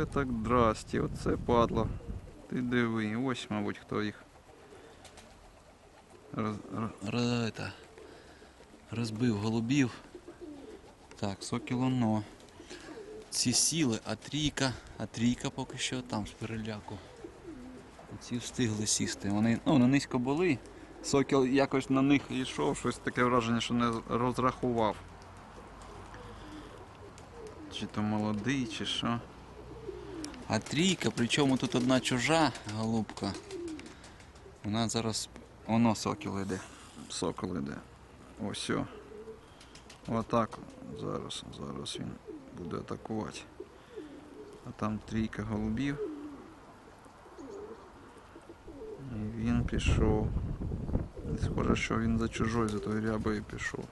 Оце так здрасті, оце падло. Ти диви, ось, мабуть, хто їх. Роз, роз, это, розбив голубів. Так, сокілоно. Ці сіли, а трійка, а трійка поки що там з переляку. Ці встигли сісти. Вони ну, на низько були. Сокіл якось на них йшов, щось таке враження, що не розрахував. Чи то молодий, чи що. А трійка, причому тут одна чужа голубка. Вона зараз. Воно сокіл іде. Сокол іде. Ось. Отак. Зараз, зараз він буде атакувати. А там трійка голубів. І він пішов. І Схоже, що він за чужою, за тою рябою пішов.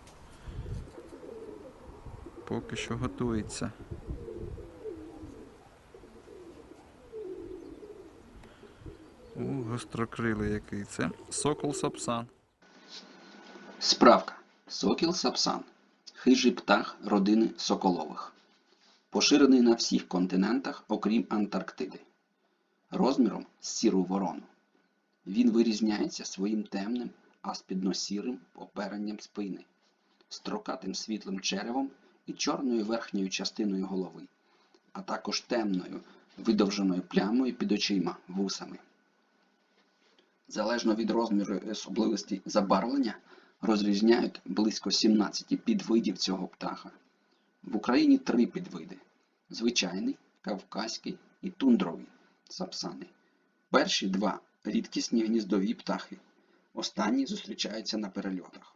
Поки що готується. У, гострокрилий який це. Сокол Сапсан. Справка. Сокіл сапсан. Хижий птах родини соколових. Поширений на всіх континентах, окрім Антарктиди. Розміром з сіру ворону. Він вирізняється своїм темним, аспідно-сірим оперенням спини, строкатим світлим черевом і чорною верхньою частиною голови, а також темною, видовженою плямою під очима, вусами. Залежно від розміру і особливостей забарвлення, розрізняють близько 17 підвидів цього птаха. В Україні три підвиди: звичайний, кавказький і тундровий сапсани. Перші два рідкісні гніздові птахи. Останні зустрічаються на перельотах.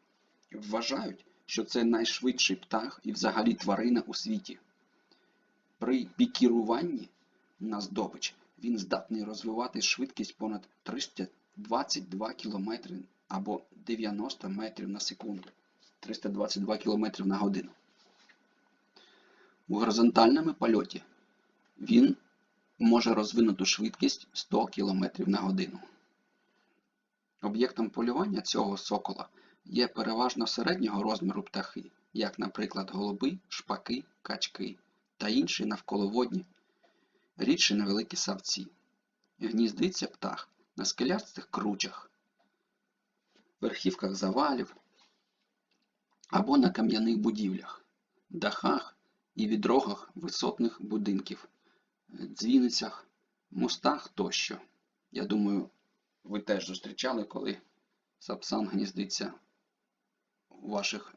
Вважають, що це найшвидший птах і взагалі тварина у світі. При пікіруванні на здобич він здатний розвивати швидкість понад 322 км або 90 метрів на секунду, 322 км на годину. У горизонтальному польоті він може розвинути швидкість 100 км на годину. Об'єктом полювання цього сокола є переважно середнього розміру птахи, як, наприклад, голуби, шпаки, качки та інші навколоводні, рідше невеликі савці. Гніздиться птах на скелястих кручах, верхівках завалів або на кам'яних будівлях, дахах і відрогах висотних будинків, дзвіницях, мостах тощо. Я думаю, ви теж зустрічали, коли сапсан гніздиться у ваших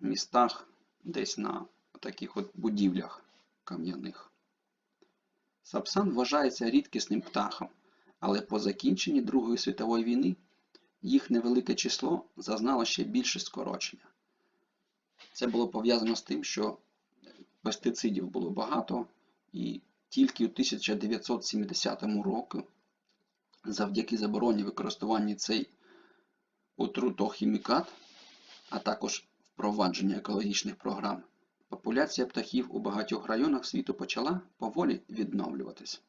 містах, десь на таких от будівлях кам'яних. Сапсан вважається рідкісним птахом, але по закінченні Другої світової війни їх невелике число зазнало ще більше скорочення. Це було пов'язано з тим, що пестицидів було багато, і тільки у 1970 році, завдяки забороні використання цей отрутохімікат, а також впровадження екологічних програм, популяція птахів у багатьох районах світу почала поволі відновлюватись.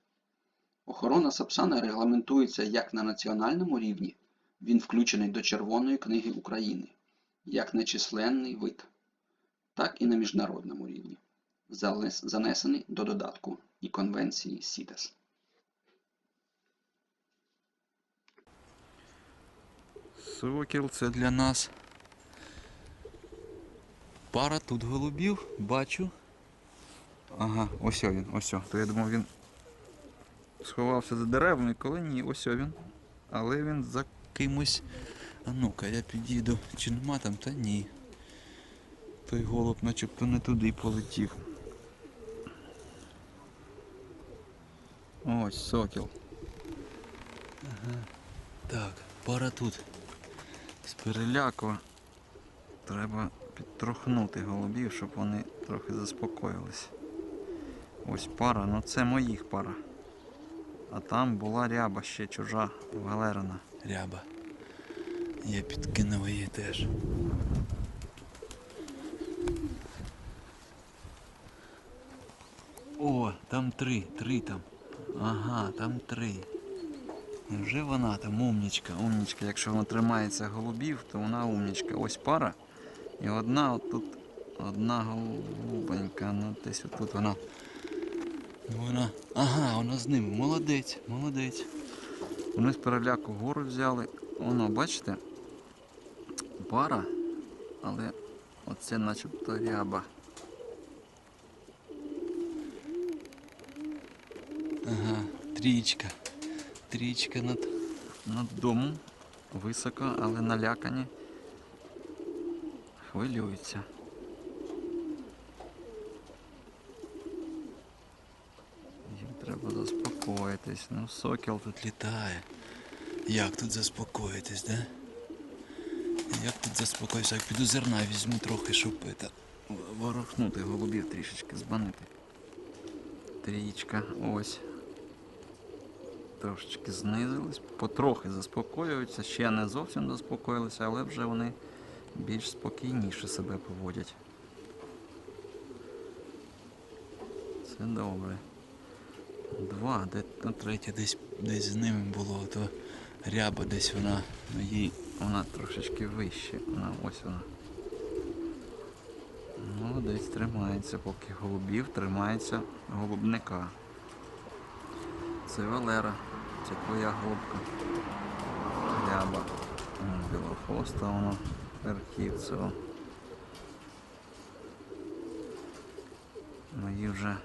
Охорона сапсана регламентується як на національному рівні, він включений до Червоної книги України, як нечисленний вид, так і на міжнародному рівні, занесений до додатку і конвенції СІТЕС. Сокіл це для нас. Пара тут голубів, бачу. Ага, ось він, ось. То я думав він сховався за деревами, коли ні, ось він. Але він за кимось. А ну-ка, я підійду. Чи нема там? Та ні. Той голуб начебто не туди полетів. Ось сокіл. Ага. Так, пара тут. З переляку треба підтрохнути голубів, щоб вони трохи заспокоїлись. Ось пара, ну це моїх пара. А там була ряба ще чужа, Валерина ряба. Я підкинув її теж. О, там три, три там. Ага, там три. Невже вона там умнічка, умнічка. Якщо вона тримається голубів, то вона умнічка. Ось пара. І одна отут, одна голубенька, ну десь отут вона вона. Ага, вона з ними. Молодець, молодець. Вони з переляку гору взяли. Воно, бачите? Пара, але оце начебто ряба. Ага, трічка. Трічка над, над домом. Високо, але налякані. Хвилюються. Їм треба заспокоїтись. Ну, сокіл тут літає. Як тут заспокоїтись, да? Як тут заспокоїтися? Як піду зерна візьму трохи, щоб это, ворохнути голубів трішечки, збанити. Трічка, ось. Трошечки знизились, потрохи заспокоюються, ще не зовсім заспокоїлися, але вже вони більш спокійніше себе поводять. Це добре. Два, де ну, третє десь, десь з ними було, то ряба десь вона, ну їй вона трошечки вище. Вона ось вона. Молодець тримається, поки голубів тримається голубника. Це Валера, це твоя голубка. Ряба. Білохвоста воно, верхівцево. Мої вже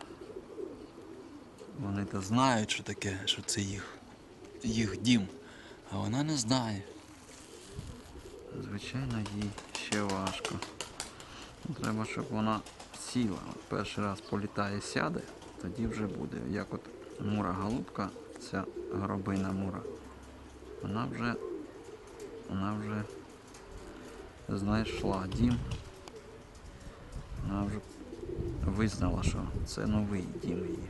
вони то знають, що таке, що це їх, їх дім, а вона не знає. Звичайно, їй ще важко. Треба, щоб вона сіла. От перший раз політає, сяде, тоді вже буде. Як от мура голубка, ця горобина мура, вона вже, вона вже знайшла дім. Вона вже визнала, що це новий дім її.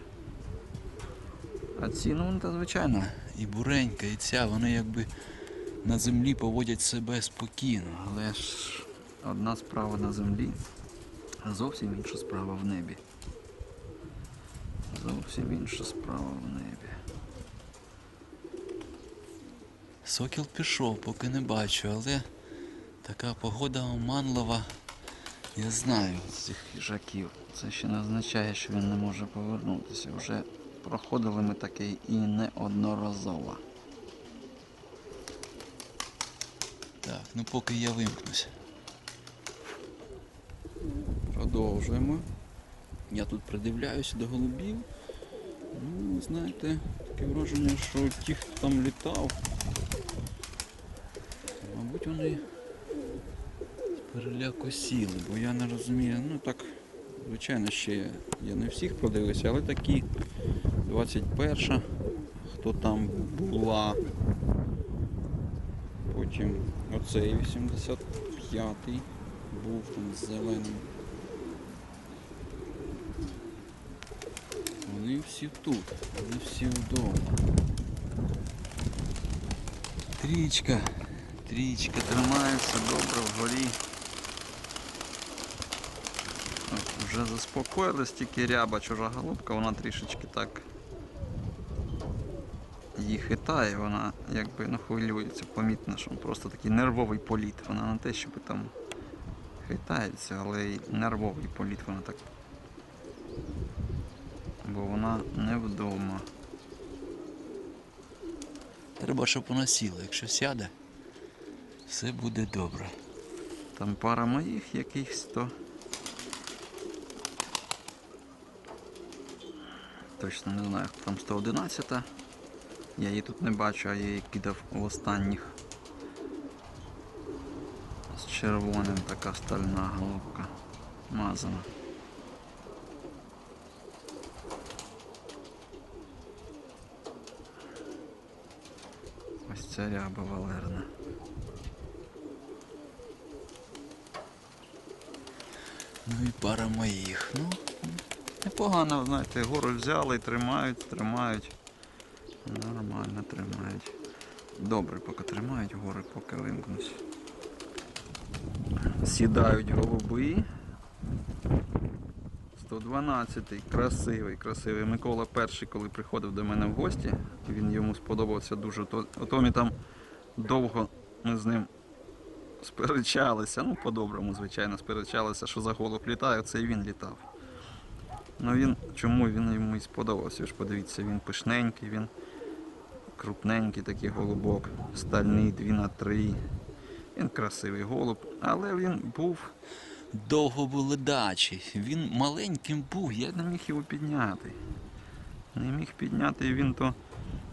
А ці, ну та звичайно, і буренька, і ця, вони якби на землі поводять себе спокійно, але ж одна справа на землі, а зовсім інша справа в небі. Зовсім інша справа в небі. Сокіл пішов, поки не бачу, але така погода оманлива. Я знаю цих їжаків. Це ще не означає, що він не може повернутися. Вже проходили ми таке і неодноразово. Так, ну поки я вимкнуся. Продовжуємо. Я тут придивляюся до голубів. Ну, знаєте, таке враження, що ті, хто там літав, мабуть, вони переляку сіли, бо я не розумію, ну так, звичайно, ще я не всіх подивився, але такі 21, хто там була. Потім оцей 85-й був там зеленим. Вони всі тут, вони всі вдома. Трічка, трічка тримається добре вгорі. Вже заспокоїлись, тільки ряба чужа голубка, вона трішечки так її хитає, вона якби ну, хвилюється, помітно, що просто такий нервовий політ. Вона не те, щоб там хитається, але й нервовий політ вона так. Бо вона не вдома. Треба, щоб вона сіла. Якщо сяде, все буде добре. Там пара моїх якихось то. Точно не знаю, хто там 111. Я її тут не бачу, а я її кидав в останніх. З червоним така стальна голубка. Мазана. Ось ця ряба валерна. Ну і пара моїх. Ну, непогано, знаєте, гору взяли, тримають, тримають. Нормально тримають. Добре, поки тримають гори, поки вимкнусь. Сідають голуби. 112-й, красивий, красивий. Микола перший, коли приходив до мене в гості, він йому сподобався дуже. То- Ото ми там довго ми з ним сперечалися. Ну, по-доброму, звичайно, сперечалися, що за голуб літає, це і він літав. Ну він чому він йому і сподобався? Ж подивіться, він пишненький, він крупненький такий голубок, стальний 2 на 3. Він красивий голуб, але він був довго в. Він маленьким був, я не міг його підняти. Не міг підняти, і він то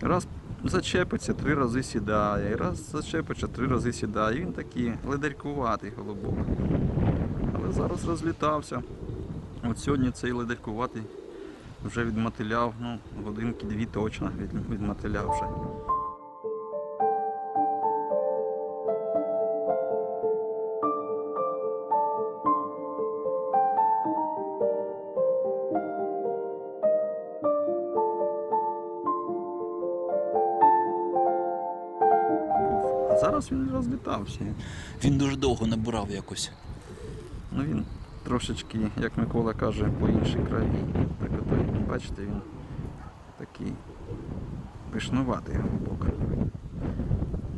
раз зачепиться, три рази сідає, раз зачепиться, три рази сідає. Він такий ледеркуватий голубок. Але зараз розлітався. От сьогодні цей ледеркуватий вже відмотиляв, ну, годинки дві точно від, відмотиляв вже. зараз він розлітався. Він дуже довго набирав якось. Ну він трошечки, як Микола каже, по іншій крові. Так бачите, він такий пишнуватий голубок.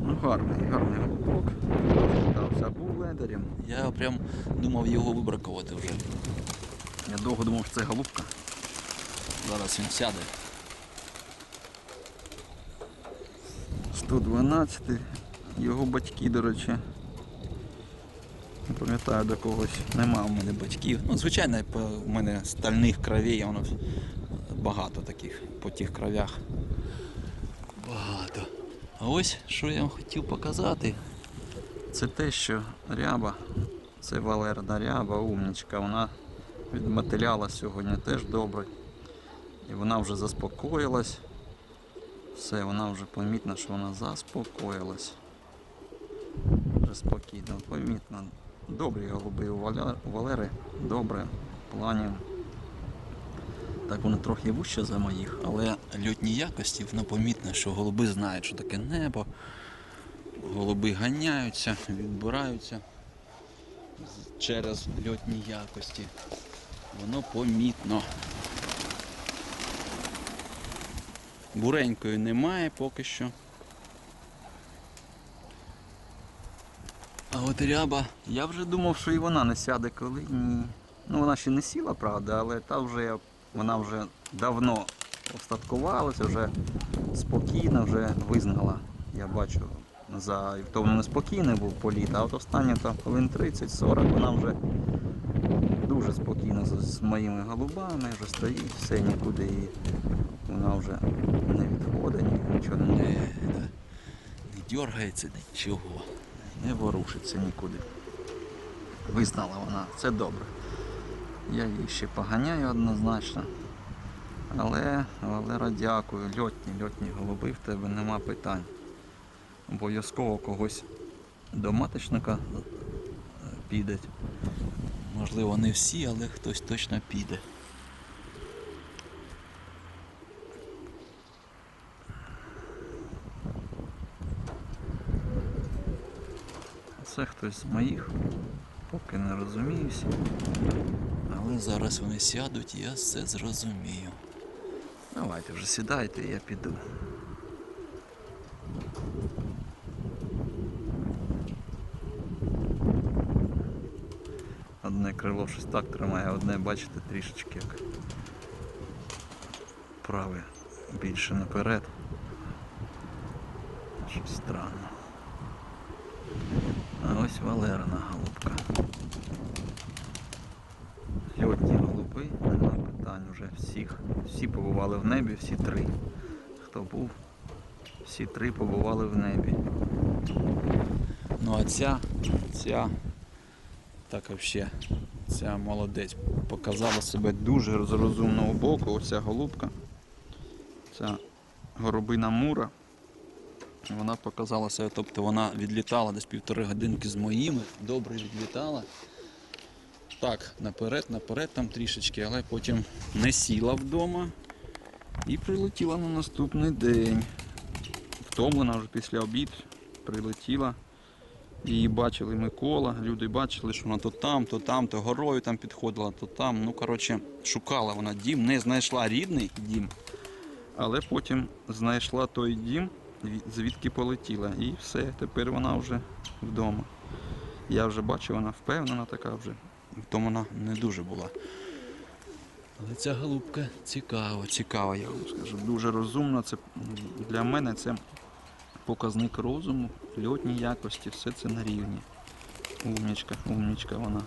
Ну гарний, гарний голубок. Розлітався, був ледарем. Я прям думав його вибракувати вже. Я довго думав, що це голубка. Зараз він сяде. 112. Його батьки, до речі. Не пам'ятаю до когось. Нема в мене. батьків. Ну, звичайно, у мене стальних кровей, воно багато таких по тих кровях. Багато. А ось що я вам хотів показати. Це те, що ряба, це Валерна ряба, умнічка, вона відмотиляла сьогодні теж добре. І вона вже заспокоїлась. Все, вона вже помітно, що вона заспокоїлась. Вже спокійно, помітно. Добрі голуби у Валери, добре. В плані. Так вони трохи вище за моїх, але льотні якості, воно помітно, що голуби знають, що таке небо. Голуби ганяються, відбираються через льотні якості. Воно помітно. Буренької немає поки що. От ряба, я вже думав, що і вона не сяде коли. Ні. Ну вона ще не сіла, правда, але та вже вона вже давно остаткувалася, вже спокійно вже визнала. Я бачу за і в тому неспокійний був політ, а от останні там хвилин 30-40 вона вже дуже спокійно з, моїми голубами, вже стоїть, все нікуди і вона вже не відходить, ні- нічого не Не, не дергається нічого. Не ворушиться нікуди. Визнала вона, це добре. Я її ще поганяю однозначно. Але, Валера, дякую. Льотні, льотні голуби, в тебе нема питань. Обов'язково когось до маточника піде. Можливо, не всі, але хтось точно піде. Це хтось з моїх, поки не розуміюся. Але зараз вони сядуть, і я все зрозумію. Давайте вже сідайте, я піду. Одне крило щось так тримає, одне, бачите, трішечки як праве більше наперед. Щось странно. Ось Валерина голубка. Льотні голуби, нема питань вже всіх. Всі побували в небі, всі три. Хто був, всі три побували в небі. Ну а ця, ця, так взагалі, ця молодець показала себе Дуже з розумного боку, оця голубка. Ця горобина мура. Вона показала себе, тобто вона відлітала десь півтори годинки з моїми, добре відлітала. Так, наперед, наперед там трішечки, але потім не сіла вдома. І прилетіла на наступний день. Втомлена вже після обід прилетіла. Її бачили Микола, люди бачили, що вона то там, то там, то горою там підходила, то там. Ну, коротше, шукала вона дім, не знайшла рідний дім, але потім знайшла той дім, звідки полетіла. І все, тепер вона вже вдома. Я вже бачив, вона впевнена така вже. То вона не дуже була. Але ця голубка цікава, цікава, я вам скажу. Дуже розумна. Це для мене це показник розуму, льотні якості, все це на рівні. Умнічка, умнічка вона.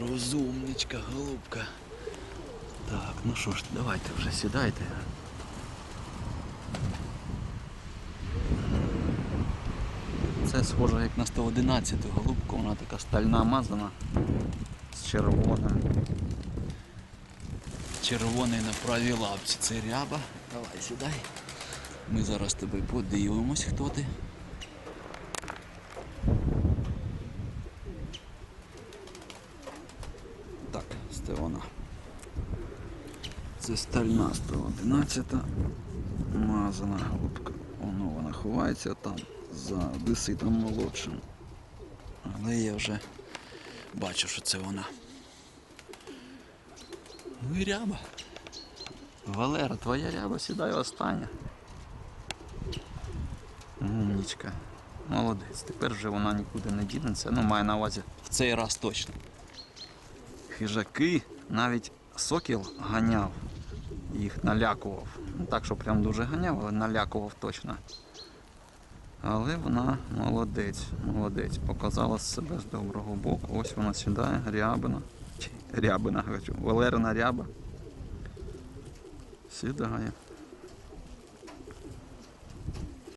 Розумничка, голубка. Так, ну що ж, давайте вже сідайте. Це схоже як на 111 голубку, вона така стальна мазана з червоним. Червоний на правій лапці. Це ряба. Давай сідай. Ми зараз тебе подивимось, хто ти. Так, це вона. Це стальна 111 мазана голубка. Воно вона ховається там за деситом молодшим. Але я вже бачу, що це вона. Ну і ряба. Валера, твоя ряба сідай остання. Умнічка. Молодець. Тепер вже вона нікуди не дінеться. Ну, маю на увазі в цей раз точно. Хижаки навіть сокіл ганяв, їх налякував. Не так, що прям дуже ганяв, але налякував точно. Але вона молодець, молодець. Показала себе з доброго боку. Ось вона сідає, рябина. Рябина, хочу. Валерина ряба. Сідає.